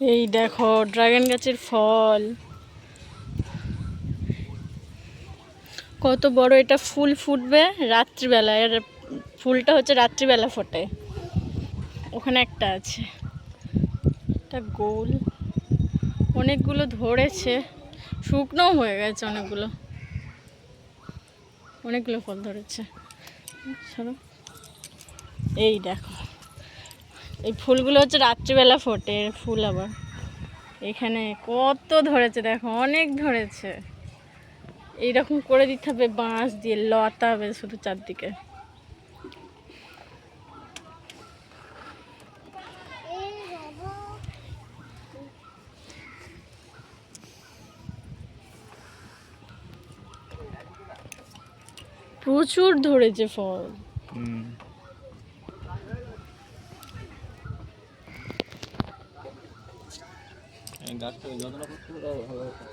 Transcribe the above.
এই দেখো, ড্রাগন গাছের ফল। কত বড় এটা ফুল ফুটবে রাত্রিবেলা। এর ফুলটা হচ্ছে রাত্রিবেলা ফোটে। ওখানে একটা আছে। একটা গোল। অনেকগুলো ধরেছে। শুকনোও হয়ে গেছে অনেকগুলো। অনেকগুলো ফল ধরেছে। এই দেখো। এই ফুলগুলো হচ্ছে রাত্রিবেলা ফোটে ফুল আবার। এখানে কত ধরেছে দেখো, অনেক ধরেছে। এইরকম করে দিতে হবে, বাঁশ দিয়ে লতা হবে শুধু চারদিকে। প্রচুর ধরেছে ফল। হুম। গাছটাকে যত্ন করতে হলে ভালো হতো